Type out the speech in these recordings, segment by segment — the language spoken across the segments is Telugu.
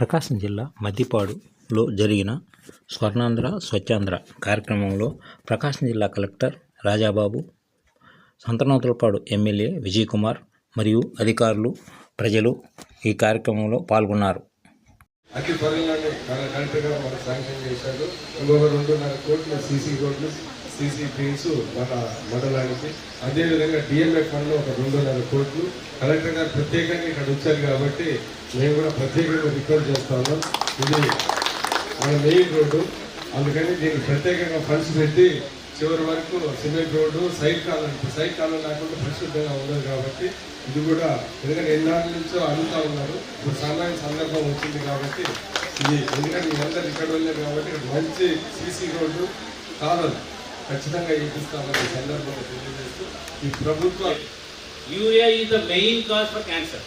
ప్రకాశం జిల్లా మద్దిపాడులో జరిగిన స్వర్ణాంధ్ర స్వచ్ఛాంధ్ర కార్యక్రమంలో ప్రకాశం జిల్లా కలెక్టర్ రాజాబాబు సంతనోతులపాడు ఎమ్మెల్యే విజయ్ కుమార్ మరియు అధికారులు ప్రజలు ఈ కార్యక్రమంలో పాల్గొన్నారు. అతి త్వరలోనే మన కలెక్టర్ గారు శాంక్షన్ చేశారు. ఇంకొక రెండున్నర కోట్ల సీసీ రోడ్లు సీసీ ట్రీస్ మన మండలానికి. అదేవిధంగా డిఎంఎఫ్ ఫండ్లో ఒక రెండున్నర కోట్లు. కలెక్టర్ గారు ప్రత్యేకంగా ఇక్కడ వచ్చారు కాబట్టి మేము కూడా ప్రత్యేకంగా రిక్వెస్ట్ చేస్తాము ఇది మన మెయిన్ రోడ్డు. అందుకని దీనికి ప్రత్యేకంగా ఫండ్స్ పెట్టి చివరి వరకు సిమెంట్ రోడ్డు సైడ్ కాలం సైడ్ కాలం లేకుండా పరిశుద్ధంగా ఉండదు కాబట్టి ఇది కూడా ఎందుకంటే ఎన్నాళ్ళ నుంచో అడుగుతూ ఉన్నారు. ఇప్పుడు సమయం సందర్భం వచ్చింది కాబట్టి ఇది ఎందుకంటే మీ అందరు ఇక్కడ వెళ్ళారు కాబట్టి మంచి సీసీ రోడ్డు కాలం ఖచ్చితంగా ఇప్పిస్తామని సందర్భంగా తెలియజేస్తూ ఈ ప్రభుత్వం urea is the main cause for cancer.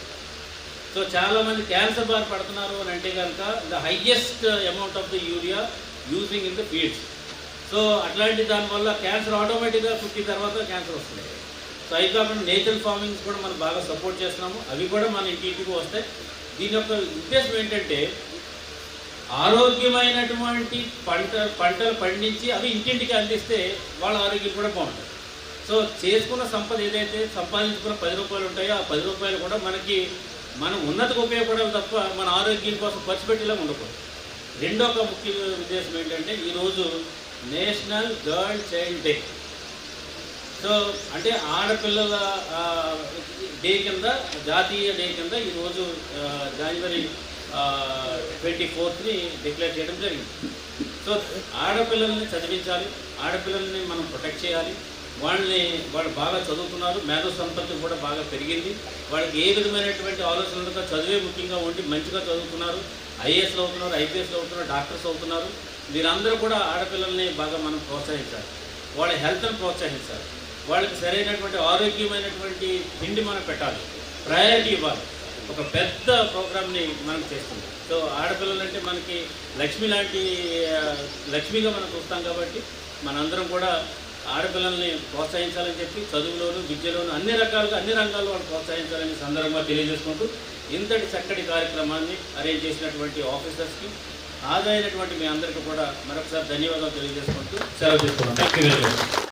So చాలా మంది క్యాన్సర్ బారి పడుతున్నారు అని అంటే కనుక the highest amount of the urea using in the fields. So అట్లాంటి దానివల్ల క్యాన్సర్ ఆటోమేటిక్గా ఫిఫ్టీ తర్వాత క్యాన్సర్ వస్తుంది. సో అవి కాకుండా నేచురల్ ఫార్మింగ్స్ కూడా మనం బాగా సపోర్ట్ చేస్తున్నాము. అవి కూడా మన ఇంటింటికి వస్తాయి. దీని యొక్క ఉద్దేశం ఏంటంటే ఆరోగ్యమైనటువంటి పంట పంటలు పండించి అవి ఇంటింటికి అందిస్తే వాళ్ళ ఆరోగ్యం కూడా బాగుంటుంది. సో చేసుకున్న సంపద ఏదైతే సంపాదించుకున్న పది రూపాయలు ఉంటాయో ఆ పది రూపాయలు కూడా మనకి మనం ఉన్నతకు ఉపయోగపడాలి తప్ప మన ఆరోగ్యం కోసం ఖర్చు పెట్టేలా ఉండకూడదు. రెండో ఒక ముఖ్య ఉద్దేశం ఏంటంటే ఈరోజు national girl child day. So అంటే ఆడపిల్లల డే కింద జాతీయ డే కింద ఈరోజు జనవరి ట్వంటీ ఫోర్త్ని డిక్లేర్ చేయడం జరిగింది. సో ఆడపిల్లల్ని చదివించాలి ఆడపిల్లల్ని మనం ప్రొటెక్ట్ చేయాలి. వాళ్ళని వాళ్ళు బాగా చదువుతున్నారు మేధో సంపత్తి కూడా బాగా పెరిగింది. వాళ్ళకి ఏ విధమైనటువంటి ఆలోచనలుగా చదివే ముఖ్యంగా ఉండి మంచిగా చదువుతున్నారు ఐఏఎస్లు అవుతున్నారు ఐపీఎస్లు అవుతున్నారు డాక్టర్స్ అవుతున్నారు. వీరందరూ కూడా ఆడపిల్లల్ని బాగా మనం ప్రోత్సహించాలి. వాళ్ళ హెల్త్ని ప్రోత్సహించాలి. వాళ్ళకి సరైనటువంటి ఆరోగ్యమైనటువంటి తిండి మనం పెట్టాలి. ప్రయారిటీ ఇవ్వాలి. ఒక పెద్ద ప్రోగ్రామ్ని మనం చేస్తుంది. సో ఆడపిల్లలంటే మనకి లక్ష్మి లాంటి లక్ష్మిగా మనం చూస్తాం కాబట్టి మనందరం కూడా ఆడపిల్లల్ని ప్రోత్సహించాలని చెప్పి చదువులోను విద్యలోను అన్ని రకాలుగా అన్ని రంగాల్లో వాళ్ళు ప్రోత్సహించాలని సందర్భంగా తెలియజేసుకుంటూ ఇంతటి చక్కటి కార్యక్రమాన్ని అరేంజ్ చేసినటువంటి ఆఫీసర్స్కి హాజరైనటువంటి మీ అందరికీ కూడా మరొకసారి ధన్యవాదాలు తెలియజేసుకుంటూ సెలవు తీసుకున్నాం థ్యాంక్ యూ వెరీ మచ్